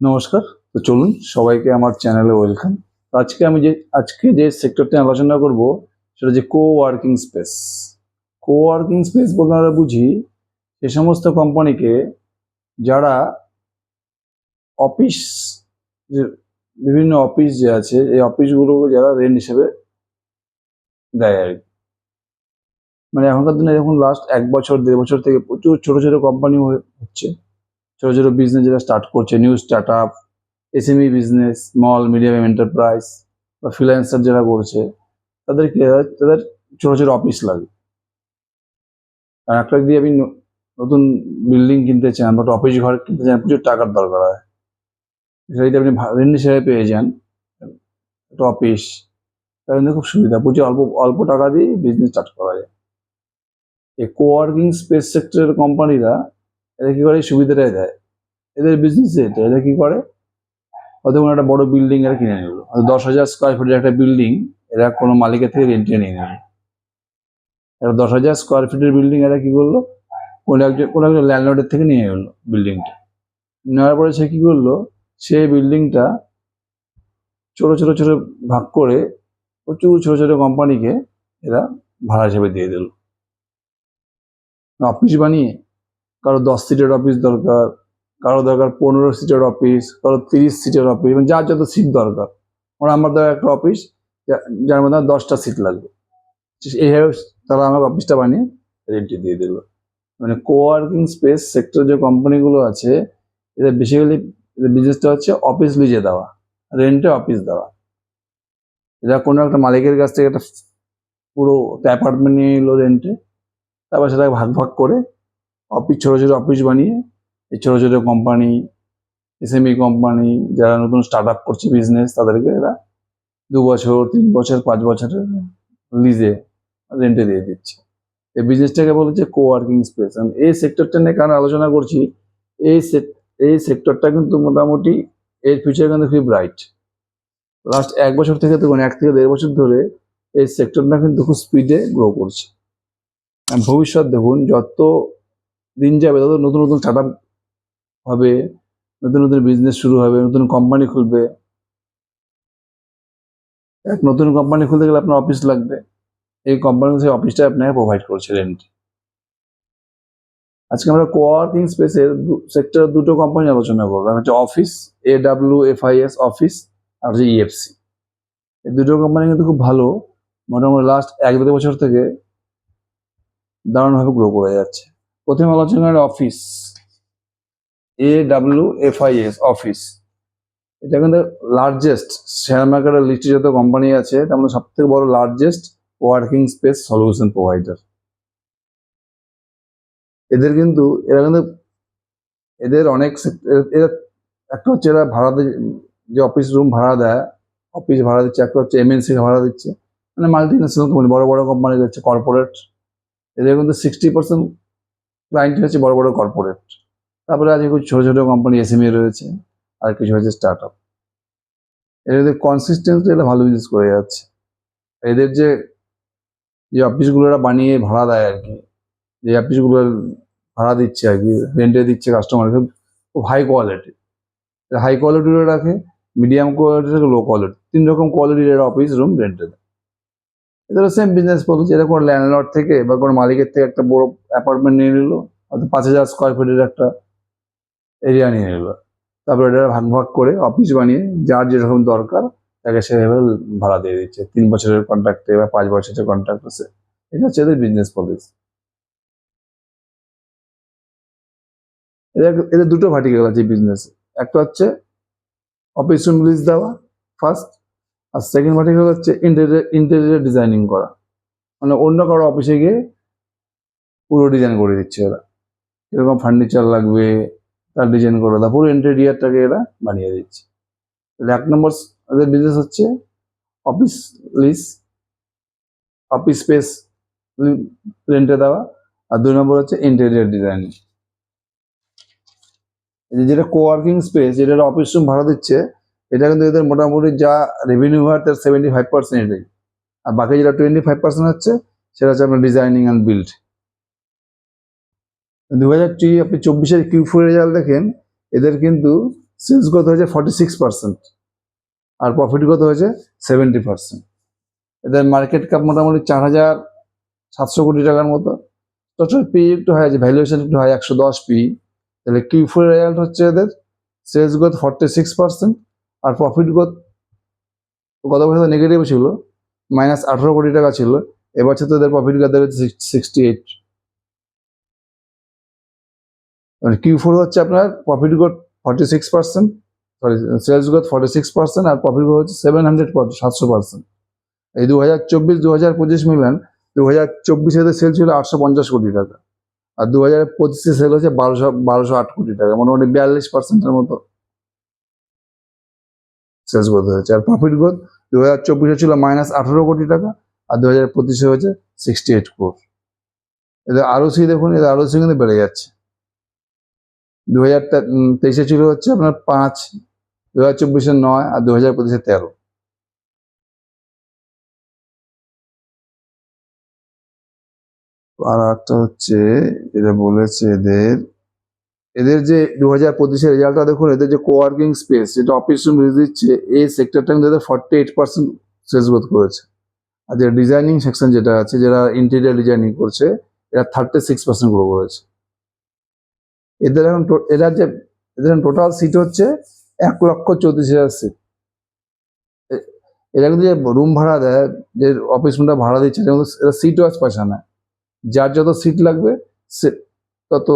নমস্কার। তো চলুন, সবাইকে আমার চ্যানেলে ওয়েলকাম। আজকে আমি যে আজকে যে সেক্টরটা আলোচনা করব, সেটা যে co working space co working space বলতে আমরা বুঝি, সে সমস্ত কোম্পানিকে যারা অফিস যে বিভিন্ন অফিস যে আছে, এই অফিসগুলো যারা রেন্ট হিসেবে দেয় আর কি। মানে এখনকার দিনে দেখুন লাস্ট এক বছর, দেড় বছর থেকে প্রচুর ছোট ছোট কোম্পানি হচ্ছে। ছোট ছোট বিজনেস যারা স্টার্ট করছে new start up SME business small medium enterprise বা ফ্রিল্যান্সার যারা করছে তাদের তাদের ছোট ছোট অফিস লাগে। আর একটা দিয়ে আপনি নতুন বিল্ডিং কিনতে চান বা অফিস ঘর কিনতে চান প্রচুর টাকার দরকার হয়। সেটা যদি আপনি রেন্ট হিসেবে পেয়ে যান, একটা অফিস তাহলে কিন্তু খুব সুবিধা, প্রচুর অল্প অল্প টাকা দিয়ে বিজনেস স্টার্ট করা যায়। এই কোয়ার্কিং স্পেস সেক্টরের কোম্পানিরা এরা কি করে? সুবিধাটাই দেয়। এদের বিজনেস এটা এরা কি করে? হয়তো কোনো একটা বড় বিল্ডিং এরা কিনে নিল। হয়তো দশ হাজার স্কোয়ার ফিটের একটা বিল্ডিং এরা কোনো মালিকের থেকে রেন্টে নিয়ে নিল। এবার দশ হাজার স্কোয়ার ফিটের বিল্ডিং এরা কি করল? কোনো একজন কোনো একজন ল্যান্ডলর্ডের থেকে নিয়ে গেলো বিল্ডিংটা নেওয়ার পরে সে কি করল? সে বিল্ডিংটা ছোট ছোট ছোট ভাগ করে প্রচুর ছোট ছোট কোম্পানিকে এরা ভাড়া হিসেবে দিয়ে দিল। অফিস বানিয়ে কারও দশ সিটের অফিস দরকার, কারও দরকার পনেরো সিটের অফিস কারও তিরিশ সিটের অফিস মানে যার যত সিট দরকার। ওরা আমার দরকার একটা অফিস যার মধ্যে দশটা সিট লাগবে। এইভাবে তারা আমার অফিসটা বানিয়ে রেন্টে দিয়ে দিল। মানে কোয়ার্কিং স্পেস সেক্টর যে কোম্পানিগুলো আছে, এদের বেসিক্যালি বিজনেসটা হচ্ছে অফিস লিজে দেওয়া রেন্টে অফিস দেওয়া। এরা কোনো একটা মালিকের কাছ থেকে একটা পুরো অ্যাপার্টমেন্ট নিয়ে নিলো রেন্টে তারপর সেটাকে ভাগ ভাগ করে অফিস ছোটো ছোটো অফিস বানিয়ে, এই ছোটো ছোটো কোম্পানি এসএমই কোম্পানি যারা নতুন স্টার্ট আপ করছে বিজনেস তাদেরকে এরা দু বছর, তিন বছর, পাঁচ বছরের লিজে রেন্টে দিয়ে দিচ্ছে। এই বিজনেসটাকে বলেছে কো ওয়ার্কিং স্পেস আমি এই সেক্টরটা নিয়ে কেন আলোচনা করছি, এই এই সেক্টরটা কিন্তু মোটামুটি এর ফিউচার কিন্তু খুবই ব্রাইট লাস্ট এক বছর থেকে দেখুন, এক থেকে দেড় বছর ধরে এই সেক্টরটা কিন্তু খুব স্পিডে গ্রো করছে। ভবিষ্যৎ দেখুন, যত দিন যাবে তত নতুন নতুন স্টার্ট হবে, নতুন নতুন বিজনেস শুরু হবে, নতুন কোম্পানি খুলবে। এক নতুন কোম্পানি খুলতে গেলে আপনার অফিস লাগবে। এই কোম্পানি সেই অফিসটা আপনাকে প্রোভাইড করছে রেন্ট আজকে আমরা কোয়ার্কিং স্পেসের সেক্টর দুটো কোম্পানি আলোচনা করব। হচ্ছে office A W F I S office আর হচ্ছে ইএফসি এই দুটো কোম্পানি কিন্তু খুব ভালো, মোটামুটি লাস্ট এক দেড় বছর থেকে দারুণভাবে গ্রো করে যাচ্ছে। প্রথমে আলোচনা করি office A W F I S office এটা কিন্তু লার্জেস্ট শেয়ার মার্কেটের লিস্টে যত কোম্পানি আছে, তার মধ্যে সব থেকে বড় largest working space solution provider এদের কিন্তু, এরা কিন্তু, এদের অনেক এরা একটা হচ্ছে এরা ভাড়া যে অফিস রুম ভাড়া দেয় অফিস ভাড়া দিচ্ছে, একটা হচ্ছে এমএনসি ভাড়া দিচ্ছে মানে মাল্টি ন্যাশনাল কোম্পানি বড় বড় কোম্পানি দিচ্ছে কর্পোরেট এদের কিন্তু সিক্সটি পার্সেন্ট ক্লায়েন্ট হচ্ছে বড় বড় কর্পোরেট তারপরে আছে কিছু ছোট ছোট কোম্পানি এসএমই রয়েছে, আর কিছু হচ্ছে স্টার্ট আপ এদের কনসিস্টেন্সি এটা ভালো বিজনেস করে যাচ্ছে। এদের যে যে অফিসগুলো এরা বানিয়ে ভাড়া দেয় আর কি, যে অফিসগুলো ভাড়া দিচ্ছে আর কি রেন্টে দিচ্ছে কাস্টমারকে খুব হাই কোয়ালিটি হাই কোয়ালিটিরও রাখে মিডিয়াম কোয়ালিটি লো কোয়ালিটি তিন রকম কোয়ালিটির অফিস রুম রেন্টে দেয়। এদের সেম বিজনেস পদ্ধতি এরা কোনো ল্যান্ডলর্ড থেকে বা কোনো মালিকের থেকে একটা বড় অ্যাপার্টমেন্ট নিয়ে নিল, হয়তো পাঁচ হাজার স্কোয়ার ফিটের একটা এরিয়া নিয়ে নিল। তারপরে এটা ভাগ ভাগ করে অফিস বানিয়ে যার যেরকম দরকার, তাকে সেভাবে ভাড়া দিয়ে দিচ্ছে। তিন বছরের কন্ট্রাক্টে বা পাঁচ বছরের কন্ট্রাক্ট আছে। এটা হচ্ছে এদের বিজনেস পলিসি এদের দুটো ভার্টিক্যাল আছে বিজনেস একটা হচ্ছে লিজ দেওয়া ফার্স্ট আর সেকেন্ড ভার্টিক্যাল হচ্ছে ইন্টেরিয়ার ইন্টেরিয়ার ডিজাইনিং করা। মানে অন্য কারও অফিসে গিয়ে পুরো ডিজাইন করে দিচ্ছে এরা। এরকম ফার্নিচার লাগবে, তার ডিজাইন করে দেওয়া, পুরো ইন্টেরিয়ারটাকে এরা বানিয়ে দিচ্ছে। তাহলে এক নম্বর এদের বিজনেস হচ্ছে অফিস লিজ অফিস স্পেস রেন্টে দেওয়া। আর দুই নম্বর হচ্ছে ইন্টেরিয়ার ডিজাইনিং যেটা কোয়ার্কিং স্পেস যেটা অফিস রুম ভাড়া দিচ্ছে এটা কিন্তু এদের মোটামুটি যা রেভিনিউ হয় তার সেভেন্টি ফাইভ পার্সেন্ট আর বাকি যেটা টোয়েন্টি ফাইভ পার্সেন্ট হচ্ছে, সেটা হচ্ছে আপনার ডিজাইনিং অ্যান্ড বিল্ড দু হাজার আপনি চব্বিশের কিউ ফোর রেজাল্ট দেখেন, এদের কিন্তু সেলস গ্রোথ হয়েছে ফর্টি সিক্স পার্সেন্ট আর প্রফিট গ্রোথ হয়েছে সেভেন্টি পার্সেন্ট এদের মার্কেট ক্যাপ মোটামুটি চার হাজার সাতশো কোটি টাকার মতো। টোটাল পি একটু হাই আছে ভ্যালুয়েশন একটু হাই একশো দশ পি তাহলে কিউ ফোর রেজাল্ট হচ্ছে এদের sales growth forty six percent আর প্রফিট গ্রোথ গত বছর নেগেটিভ ছিল মাইনাস আঠারো কোটি টাকা ছিল, এবছর তো এদের প্রফিট গ্রোথ সিক্সটি এইট মানে কিউ ফোর হচ্ছে আপনার profit growth forty six percent sorry sales growth forty six percent আর প্রফিট গ্রোথ হচ্ছে সেভেন হান্ড্রেড সাতশো পার্সেন্ট এই দু হাজার চব্বিশ দু হাজার পঁচিশ মিলান দু হাজার চব্বিশে সেল ছিল আটশো পঞ্চাশ কোটি টাকা। আর দু হাজার পঁচিশে সেল হচ্ছে বারোশো বারোশো আট কোটি টাকা, মোটামুটি বিয়াল্লিশ পার্সেন্টের মতো। সেলস গ্রোথ হয়েছে। আর প্রফিট গ্রোথ দু হাজার চব্বিশে ছিল মাইনাস আঠারো কোটি টাকা আর দু হাজার পঁচিশে হয়েছে সিক্সটি এইট ক্রোর এদের আরও সি দেখুন, এদের আরও সি কিন্তু বেড়ে যাচ্ছে। দু হাজার তেইশে ছিল হচ্ছে আপনার পাঁচ দু হাজার চব্বিশে নয় আর দু হাজার পঁচিশে তেরো। আর একটা হচ্ছে, যেটা বলেছে এদের এদের যে দু হাজার পঁচিশের রেজাল্টটা দেখুন, এদের যে কোয়ার্কিং স্পেস যেটা অফিস রুম দিচ্ছে, এই সেক্টরটা কিন্তু এদের forty eight percent sales growth করেছে। আর যে ডিজাইনিং সেকশন যেটা আছে, যারা ইন্টেরিয়ার ডিজাইনিং করছে, এরা থার্টি সিক্স পার্সেন্ট গ্রো করেছে। এদের এখন এরা যে, এদের টোটাল সিট হচ্ছে এক লক্ষ চৌত্রিশ হাজার সিট এরা কিন্তু যে রুম ভাড়া দেয়, যে অফিস রুমটা ভাড়া দিচ্ছে এরা সিট ওয়াইজ পয়সা নেয়। যার যত সিট লাগবে, সে তত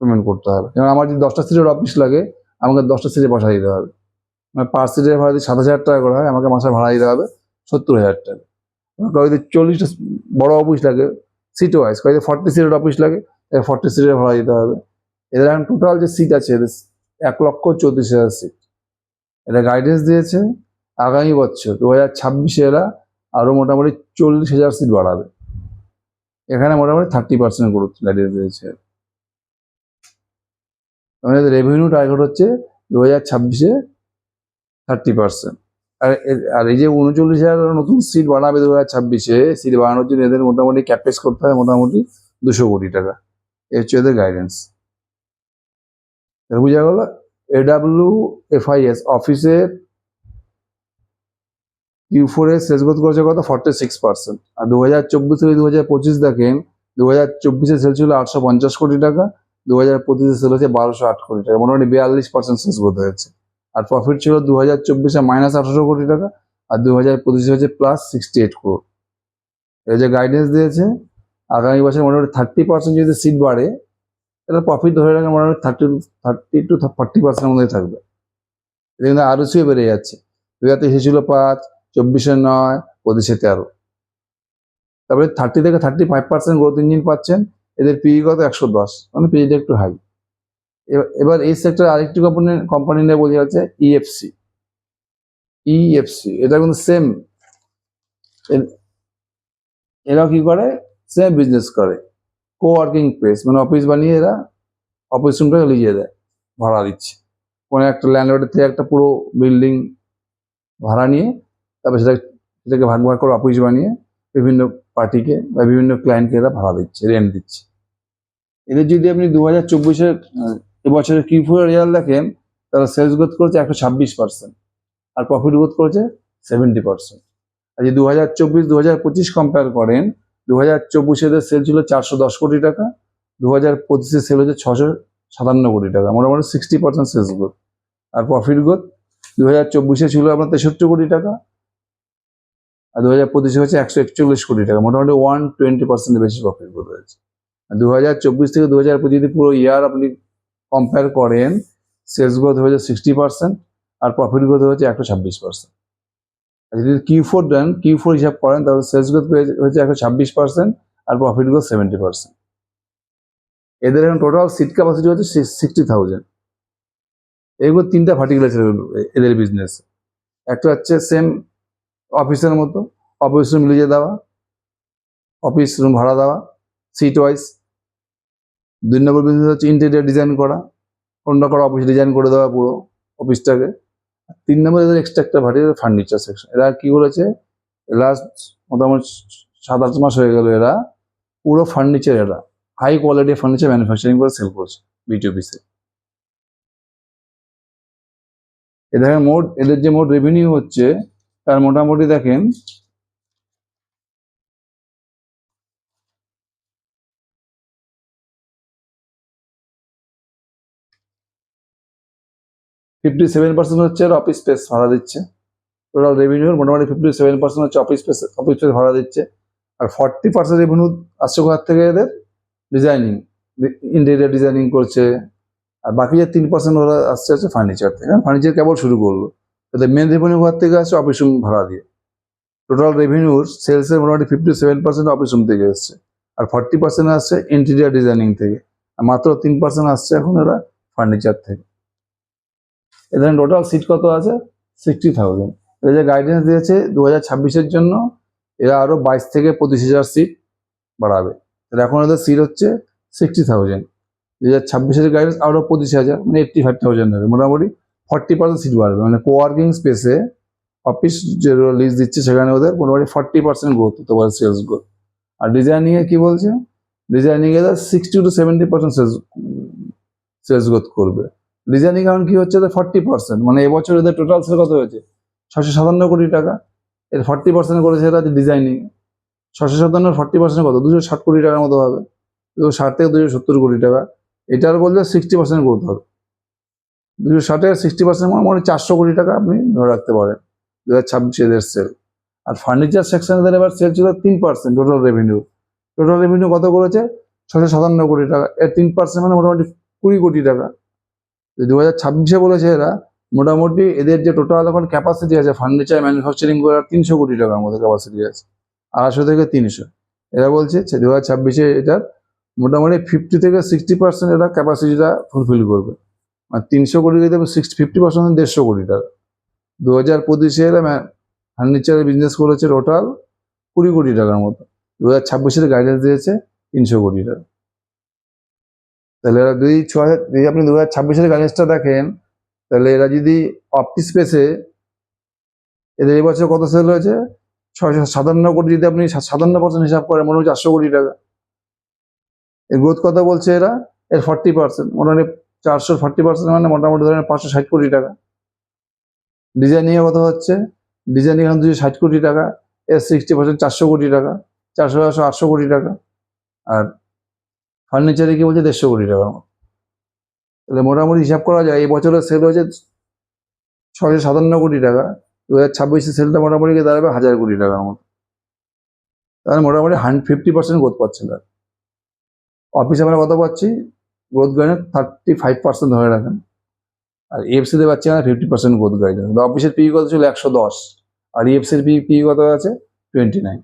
পেমেন্ট করতে হবে। যেমন আমার যদি দশটা সিটের অফিস লাগে, আমাকে দশটা সিটে পয়সা দিতে হবে। মানে পার সিটের ভাড়া যদি সাত হাজার টাকা করে হয়, আমাকে মাসে ভাড়া দিতে হবে সত্তর হাজার টাকা। যদি চল্লিশটা বড় অফিস লাগে সিট ওয়াইজ যদি ফর্টি সিটের অফিস লাগে ফর্টি সিটের ভাড়া দিতে হবে। এদের এখন টোটাল যে সিট আছে, এদের এক লক্ষ চৌত্রিশ হাজার সিট এটা গাইডেন্স দিয়েছে, আগামী বছর দু হাজার ছাব্বিশে এরা আরও মোটামুটি চল্লিশ হাজার সিট বাড়াবে। এখানে মোটামুটি থার্টি পার্সেন্ট গ্রোথ গাইডেন্স দিয়েছে। রেভিনিউ টার্গেট হচ্ছে দু হাজার ছাব্বিশে থার্টি পার্সেন্ট আর আর এই যে উনচল্লিশ হাজার নতুন সিট বাড়াবে দু হাজার ছাব্বিশে সিট বাড়ানোর জন্য এদের মোটামুটি ক্যাপেস করতে হয় মোটামুটি দুশো কোটি টাকা। এই হচ্ছে এদের গাইডেন্স বুঝা গেল এডাব্লিউ এফআইএস অফিসের কিউ ফোর শেষ গ্রোথ করেছে কত? ফর্টি সিক্স পার্সেন্ট আর দু হাজার চব্বিশ থেকে দু হাজার পঁচিশ দেখেন দু হাজার চব্বিশে সেল ছিল আটশো পঞ্চাশ কোটি টাকা। দু হাজার পঁচিশে সেল হচ্ছে বারোশো আট কোটি টাকা, মোটামুটি বিয়াল্লিশ পার্সেন্ট শেষ গ্রোথ হয়েছে। আর প্রফিট ছিল দু হাজার চব্বিশে মাইনাস আঠারোশো কোটি টাকা, আর দু হাজার পঁচিশে হচ্ছে প্লাস সিক্সটি এইট ক্রোর এই যে গাইডেন্স দিয়েছে, আগামী বছর মোটামুটি থার্টি পার্সেন্ট যদি সিট বাড়ে, তাহলে প্রফিট ধরে রাখা মোটামুটি থার্টি থার্টি টু ফর্টি পার্সেন্টের মধ্যে থাকবে। এটা কিন্তু আরও সিও বেড়ে যাচ্ছে। দু হাজার তেইশে ছিল পাঁচ, চব্বিশে নয়, পঁচিশে তেরো। তারপরে থার্টি থেকে thirty five percent growth engine পাচ্ছেন। এদের পিই কত? একশো দশ। মানে পিইটা একটু হাই এবার এই সেক্টর আরেকটি কোম্পানি কোম্পানি নিয়ে বোঝা যাচ্ছে E ইএফসি ইএফসি এটা কিন্তু সেম এরাও কি করে? সেম বিজনেস করে। কো ওয়ার্কিং প্লেস মানে অফিস বানিয়ে এরা অফিস রুমটাকে লিজিয়ে দেয়, ভাড়া দিচ্ছে। কোনো একটা ল্যান্ডলর্ডের থেকে একটা পুরো বিল্ডিং ভাড়া নিয়ে তারপর সেটা, সেটাকে ভাগ ভাগ করে অফিস বানিয়ে বিভিন্ন পার্টিকে বা বিভিন্ন ক্লায়েন্টকে এরা ভাড়া দিচ্ছে রেন্ট দিচ্ছে। এদের যদি আপনি দু হাজার চব্বিশের এবছরের কিউ ফোর রেজাল্ট দেখেন, তাহলে সেলস গ্রোথ করেছে একশো ছাব্বিশ পার্সেন্ট আর প্রফিট গ্রোথ করেছে সেভেন্টি পার্সেন্ট আর যদি দু হাজার চব্বিশ পঁচিশ কম্পেয়ার করেন দু হাজার চব্বিশে এদের সেল ছিল চারশো দশ কোটি টাকা দু হাজার পঁচিশে সেল হচ্ছে ছশো সাতান্ন কোটি টাকা, মোটামুটি সিক্সটি পার্সেন্ট সেলস গ্রোথ আর প্রফিট গ্রোথ দু হাজার চব্বিশে ছিল আপনার তেষট্টি কোটি টাকা, আর দু হাজার পঁচিশে হচ্ছে একশো একচল্লিশ কোটি টাকা, মোটামুটি ওয়ান টোয়েন্টি পার্সেন্টের বেশি প্রফিট গ্রোথ হয়েছে। দু হাজার চব্বিশ থেকে দু হাজার পঁচিশ যদি পুরো ইয়ার আপনি কম্পেয়ার করেন সেলস গ্রোথ হয়েছে সিক্সটি পার্সেন্ট আর প্রফিট গ্রোথ হয়েছে একশো ছাব্বিশ পার্সেন্ট আর যদি Q four then Q four হিসাব করেন, তাহলে সেলস গ্রোথ হয়েছে একশো ছাব্বিশ পার্সেন্ট আর প্রফিট গ্রোথ সেভেন্টি পার্সেন্ট এদের এখন টোটাল সিট ক্যাপাসিটি হচ্ছে সিক্সটি থাউজেন্ড এইগুলো তিনটা ভার্টিকাল আছে এদের বিজনেস একটা হচ্ছে সেম অফিসের মতো অফিস রুম লিজে দেওয়া অফিস রুম ভাড়া দেওয়া সিট ওয়াইজ দুই নম্বর বিজনেস হচ্ছে ইন্টেরিয়ার ডিজাইন করা অন্য করা অফিস ডিজাইন করে দেওয়া পুরো অফিসটাকে তিন নম্বর এদের এক্সট্রা একটা ভার্টিকাল ফার্নিচার সেকশন এরা কি করেছে? লাস্ট মোটামুটি সাত আট মাস হয়ে গেল এরা পুরো ফার্নিচার এরা হাই কোয়ালিটি ফার্নিচার ম্যানুফ্যাকচারিং করে সেল করছে বিটিওপিসে এ দেখেন মোট এদের যে মোট রেভিনিউ হচ্ছে, তার মোটামুটি দেখেন ফিফটি সেভেন পার্সেন্ট হচ্ছে অফিস স্পেস ভাড়া দিচ্ছে। টোটাল রেভিনিউর মোটামুটি ফিফটি সেভেন পার্সেন্ট হচ্ছে অফিস স্পেস অফিস স্পেস ভাড়া দিচ্ছে। আর ফর্টি পার্সেন্ট রেভিনিউ আসছে কোথার থেকে এদের? ডিজাইনিং ইন্টেরিয়ার ডিজাইনিং করছে। আর বাকি যে তিন পার্সেন্ট ওরা আসছে হচ্ছে ফার্নিচার থেকে। ফার্নিচার কেবল শুরু করল। তাদের মেন রেভিনিউ ঘর থেকে আসছে? অফিস রুম ভাড়া দিয়ে। টোটাল রেভিনিউর সেলসের মোটামুটি fifty seven percent office room থেকে এসছে আর ফর্টি পার্সেন্ট আসছে ইন্টেরিয়ার ডিজাইনিং থেকে। আর মাত্র তিন পার্সেন্ট আসছে এখন ওরা ফার্নিচার থেকে। এদের টোটাল সিট কত আছে? সিক্সটি থাউজেন্ড এরা যে গাইডেন্স দিয়েছে দু হাজার ছাব্বিশের জন্য, এরা আরও বাইশ থেকে পঁচিশ হাজার সিট বাড়াবে। তাহলে এখন এদের সিট হচ্ছে সিক্সটি থাউজেন্ড দু হাজার ছাব্বিশের গাইডেন্স আরও পঁচিশ হাজার মানে এইট্টি ফাইভ থাউজেন্ড হবে। মোটামুটি ফর্টি পার্সেন্ট সিট বাড়বে। মানে কোয়ার্কিং স্পেসে অফিস যে লিস্ট দিচ্ছে, সেখানে ওদের মোটামুটি ফর্টি পার্সেন্ট গ্রোথ হতে পারে সেলস গ্রোথ আর ডিজাইনিংয়ে কি বলছে? ডিজাইনিং এদের sixty to seventy percent sales sales growth করবে। ডিজাইনিং এখন কি হচ্ছে? ফর্টি পার্সেন্ট মানে এবছর এদের টোটাল সেল কত হয়েছে? ছশো সাতান্ন কোটি টাকা। এর ফর্টি পার্সেন্ট করেছে এরা ডিজাইনিং ছশো সাতান্ন ফর্টি পার্সেন্ট কত? দুশো ষাট কোটি টাকার মতো হবে। দুশো ষাট থেকে দুশো সত্তর কোটি টাকা। এটার বললে সিক্সটি পার্সেন্ট গ্রোথ হবে। দুশো ষাটের সিক্সটি পার্সেন্ট মানে চারশো কোটি টাকা আপনি ধরে রাখতে পারেন। দু হাজার ছাব্বিশে এদের সেল আর ফার্নিচার সেকশনে এবার সেল ছিল তিন percent total revenue total revenue কত করেছে? ছশো সাতান্ন কোটি টাকা। এর তিন পার্সেন্ট মানে মোটামুটি কুড়ি কোটি টাকা। দু হাজার ছাব্বিশে বলেছে এরা, মোটামুটি এদের যে টোটাল এখন ক্যাপাসিটি আছে ফার্নিচার ম্যানুফ্যাকচারিং করার তিনশো কোটি টাকার মতো ক্যাপাসিটি আছে। আড়াইশো থেকে তিনশো। এরা বলছে দু হাজার ছাব্বিশে এটার মোটামুটি ফিফটি থেকে সিক্সটি পার্সেন্ট এরা ক্যাপাসিটিটা ফুলফিল করবে। আর তিনশো কোটি দেবে সিক্সটি ফিফটি পার্সেন্ট দেড়শো কোটি টাকা। দু হাজার পঁচিশে এরা ফার্নিচারের বিজনেস করেছে টোটাল কুড়ি কোটি টাকার মতো। দু হাজার ছাব্বিশের গাইডেন্স দিয়েছে তিনশো কোটি টাকা। তাহলে এরা যদি ছ যদি আপনি দু হাজার ছাব্বিশের গাইডেন্সটা দেখেন, তাহলে এরা যদি অফিস স্পেসে এদের এবছর কত সেল হয়েছে? ছয়শো সাতান্ন কোটি যদি আপনি সাতান্ন পার্সেন্ট হিসাব করেন, মনে মোটামুটি চারশো কোটি টাকা। এর গ্রোথ কথা বলছে এরা? এর ফর্টি পার্সেন্ট মোটামুটি চারশো ফর্টি পার্সেন্ট মানে মোটামুটি ধরেন পাঁচশো ষাট কোটি টাকা। ডিজাইনিংয়ে কথা হচ্ছে? ডিজাইনিং এখন দুশো ষাট কোটি টাকা, এর সিক্সটি পার্সেন্ট চারশো কোটি টাকা চারশো আটশো কোটি টাকা। আর ফার্নিচারে কি বলছে দেড়শো কোটি টাকার মতো তাহলে মোটামুটি হিসাব করা যায়, এই বছরের সেল হয়েছে ছশো সাতান্ন কোটি টাকা। দু হাজার ছাব্বিশে সেলটা মোটামুটি গিয়ে দাঁড়াবে হাজার কোটি টাকার মতো। তাহলে মোটামুটি হান্ড ফিফটি পার্সেন্ট গ্রোথ পাচ্ছে না। অফিসে আমরা কত পাচ্ছি growth guidance thirty five percent ধরে রাখেন। আর এফসিতে পাচ্ছি আমরা ফিফটি পার্সেন্ট গ্রোথ গাইডেন্স অফিসের পি কত ছিল? একশো দশ। আর ইএফসির পি পি কত আছে? টোয়েন্টি নাইন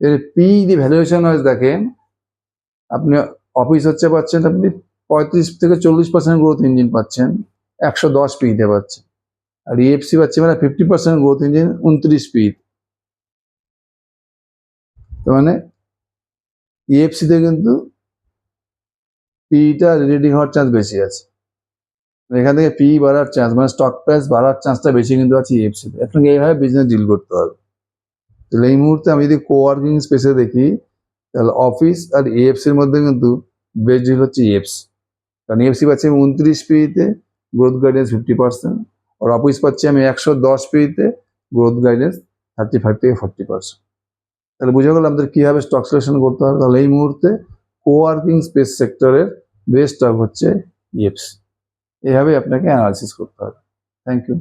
এর পি যদি ভ্যালুয়েশন ওয়াইজ দেখেন আপনি অফিস হচ্ছে পাচ্ছেন আপনি পঁয়ত্রিশ থেকে চল্লিশ পার্সেন্ট গ্রোথ ইঞ্জিন পাচ্ছেন, একশো দশ পিতে পাচ্ছেন। আর ইএফসি পাচ্ছে মানে ফিফটি পার্সেন্ট গ্রোথ ইঞ্জিন উনত্রিশ পি তার মানে ইএফসিতে কিন্তু পিটা রিডিং হওয়ার চান্স বেশি আছে। এখান থেকে পি বাড়ার চান্স মানে স্টক প্রাইস বাড়ার চান্সটা বেশি কিন্তু আছে ইএফসিতে আপনাকে এইভাবে বিজনেস ডিল করতে হবে। তাহলে এই মুহূর্তে আমি যদি কোয়ার্কিং স্পেসে দেখি তাহলে অফিস আর এএফসির মধ্যে কিন্তু বেস্ট ডিল হচ্ছে ইএফসি কারণ ইএফসি পাচ্ছি আমি উনত্রিশ পিতে গ্রোথ গাইডেন্স ফিফটি পার্সেন্ট আর অফিস পাচ্ছি আমি একশো দশ পিতে গ্রোথ গাইডেন্স থার্টি ফাইভ থেকে ফর্টি পার্সেন্ট তাহলে বুঝে গেল আমাদের কীভাবে স্টক সিলেকশন করতে হবে। তাহলে এই মুহূর্তে কোয়ার্কিং স্পেস সেক্টরের বেস্ট স্টক হচ্ছে ইএফসি এভাবে আপনাকে অ্যানালাইসিস করতে হবে। Thank you